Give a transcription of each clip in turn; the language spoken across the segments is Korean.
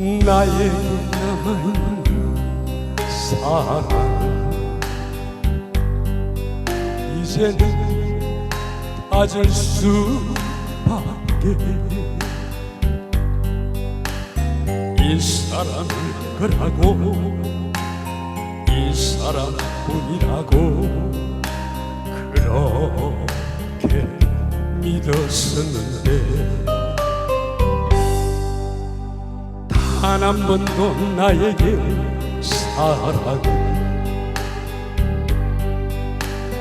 나의 남은 사랑. 이제는 빠질 수밖에 이 사람을 그라고 이 사람뿐이라고 그렇게 믿었었는데 단 한 번도 나에게 사랑을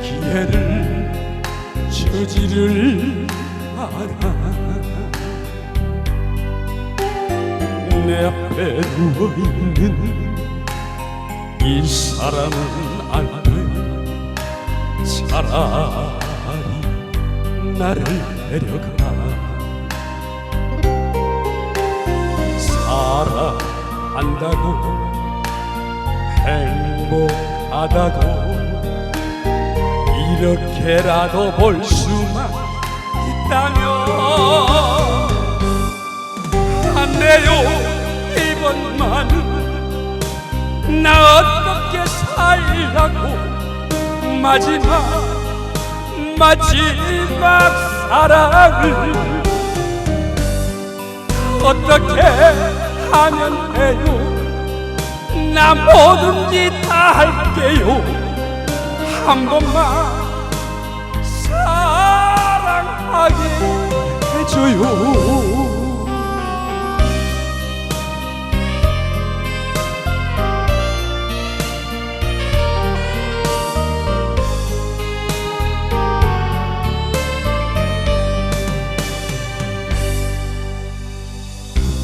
기회를 주지를 않아. 내 앞에 누워있는 이 사람은 안돼 차라리 나를 데려가 사랑한다고 행복하다고 이렇게라도 볼 수만 있다면 안 돼요 이번만은 나 어떻게 살라고? 마지막 마지막 사랑을 어떻게 하면 해요. 나 뭐든지 다 할게요. 한 번만 사랑하게 해줘요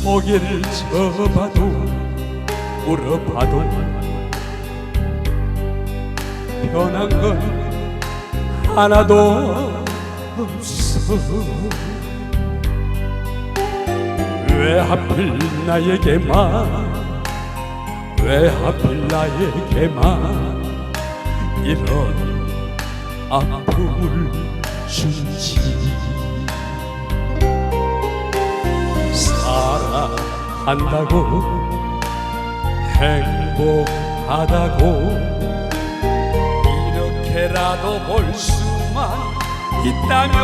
고개를 져봐도 물어봐도 변한 건 하나도 없어. 왜 하필 나에게만? 왜 하필 나에게만? 이런 아픔을 주지 한다고 행복하다고. 이렇게라도 볼 수만 있다면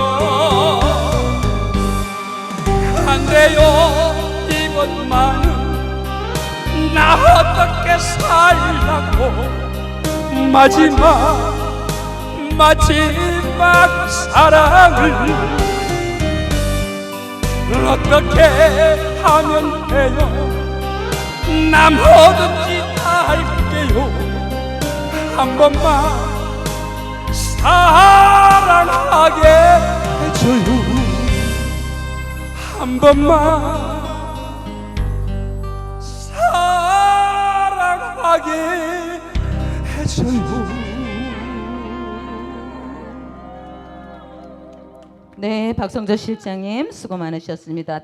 안 돼요 이번만은 나 어떻게 살라고. 마지막 마지막 사랑을 어떻게 하면 해요. 나 뭐든지 다 할게요. 한 번만 사랑하게 해줘요. 한 번만 사랑하게 해줘요. 네, 박성조 실장님 수고 많으셨습니다.